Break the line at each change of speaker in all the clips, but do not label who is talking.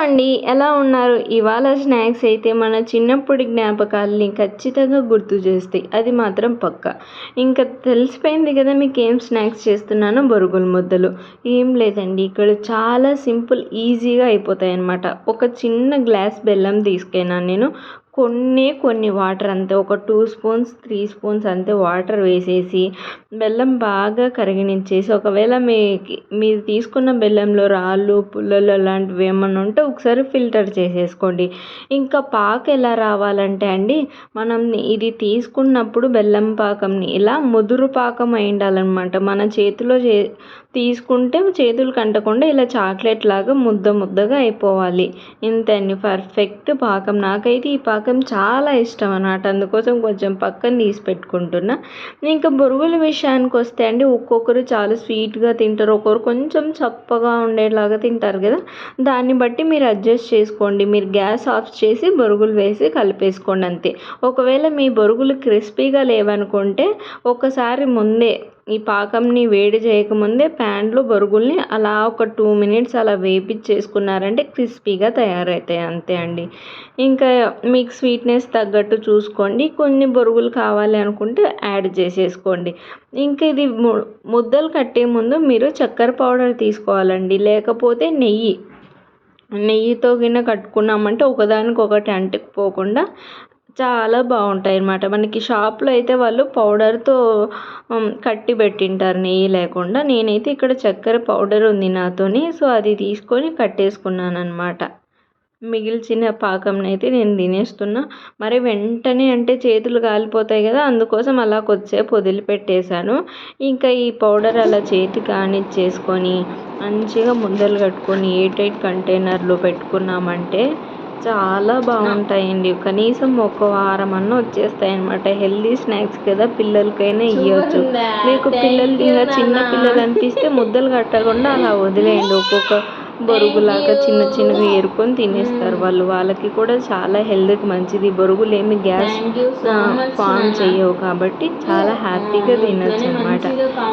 అండి ఎలా ఉన్నారు? ఇవాళ స్నాక్స్ అయితే మన చిన్నప్పటి జ్ఞాపకాలని ఖచ్చితంగా గుర్తు చేస్తాయి. అది మాత్రం పక్క. ఇంకా తెలిసిపోయింది కదా మీకు ఏం స్నాక్స్ చేస్తున్నానో బొరుగుల ముద్దలు. ఏం లేదండి ఇక్కడ చాలా సింపుల్ ఈజీగా అయిపోతాయి అన్నమాట ఒక చిన్న గ్లాస్ బెల్లం తీసుకెళ్ళాను నేను. కొన్ని కొన్ని వాటర్ అంతే. ఒక టూ స్పూన్స్ త్రీ స్పూన్స్ అంతే వాటర్ వేసేసి బెల్లం బాగా కరిగించేసి ఒకవేళ మీ మీరు తీసుకున్న బెల్లంలో రాళ్ళు పుల్లలు అలాంటివి ఏమన్నా ఉంటే ఒకసారి ఫిల్టర్ చేసేసుకోండి. ఇంకా పాక ఎలా రావాలంటే అండి మనం ఇది తీసుకున్నప్పుడు బెల్లం పాకంని ఇలా ముదురు పాకం అయి ఉండాలన్నమాట. మన చేతిలో చే తీసుకుంటే చేతులు కంటకుండా ఇలా చాక్లెట్ లాగా ముద్ద ముద్దగా అయిపోవాలి. ఇంతండి పర్ఫెక్ట్ పాకం. నాకైతే ఈ పాకం చాలా ఇష్టం అన్నమాట. అందుకోసం కొంచెం పక్కన తీసి పెట్టుకుంటున్నా. ఇంకా బొరుగుల విషయానికి వస్తే అండి ఒక్కొక్కరు చాలా స్వీట్గా తింటారు. ఒక్కొక్కరు కొంచెం చప్పగా ఉండేలాగా తింటారు కదా. దాన్ని బట్టి మీరు అడ్జస్ట్ చేసుకోండి. మీరు గ్యాస్ ఆఫ్ చేసి బొరుగులు వేసి కలిపేసుకోండి అంతే. ఒకవేళ మీ బొరుగులు క్రిస్పీగా లేవనుకుంటే ఒకసారి ముందే ఈ పాకంని వేడి చేయకముందే ప్యాన్లో బొరుగుల్ని అలా ఒక టూ మినిట్స్ అలా వేపించేసుకున్నారంటే క్రిస్పీగా తయారవుతాయి అంతే అండి. ఇంకా మీకు స్వీట్నెస్ తగ్గట్టు చూసుకోండి. కొన్ని బొరుగులు కావాలి అనుకుంటే యాడ్ చేసేసుకోండి. ఇంకా ఇది ముద్దలు కట్టే ముందు మీరు చక్కెర పౌడర్ తీసుకోవాలండి. లేకపోతే నెయ్యి. నెయ్యితో గిన్నె కట్టుకున్నామంటే ఒకదానికొకటి అంటుకుపోకుండా చాలా బాగుంటాయి అన్నమాట మనకి షాప్లో అయితే వాళ్ళు పౌడర్తో కట్టి పెట్టింటారు నెయ్యి లేకుండా. నేనైతే ఇక్కడ చక్కెర పౌడర్ ఉంది నాతోని సో అది తీసుకొని కట్టేసుకున్నాను అనమాట మిగిల్చిన పాకంనైతే నేను తినేస్తున్నా. మరి వెంటనే అంటే చేతులు కాలిపోతాయి కదా అందుకోసం అలా కొద్దిసేపు వదిలిపెట్టేశాను. ఇంకా ఈ పౌడర్ అలా చేతి కానిచ్చేసుకొని మంచిగా ముద్దలు కట్టుకొని ఎయిట్ ఎయిట్ కంటైనర్లో పెట్టుకున్నామంటే చాలా బాగుంటాయండి. కనీసం ఒక వారం అన్న వచ్చేస్తాయి అనమాట హెల్దీ స్నాక్స్ కదా పిల్లలకైనా ఇవ్వచ్చు మీకు పిల్లలు ఇంకా చిన్న పిల్లలు అనిపిస్తే ముద్దలు కట్టకుండా అలా వదిలేయండి. ఒక్కొక్క బొరుగులాగా చిన్న చిన్నగా ఏరుకొని తినేస్తారు. వాళ్ళు వాళ్ళకి కూడా చాలా హెల్త్కి మంచిది. బొరుగులు ఏమి గ్యాస్ ఫామ్ చేయవు కాబట్టి చాలా హ్యాపీగా తినచ్చు అనమాట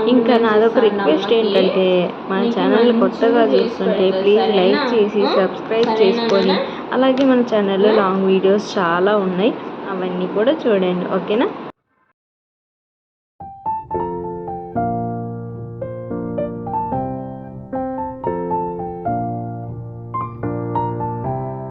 ఇంకా నాదొక రిక్వెస్ట్ ఏంటంటే మన ఛానల్ కొత్తగా చూస్తుంటే ప్లీజ్ లైక్ చేసి సబ్స్క్రైబ్ చేసుకొని అలాగే మన ఛానల్లో లాంగ్ వీడియోస్ చాలా ఉన్నాయి. అవన్నీ కూడా చూడండి. ఓకేనా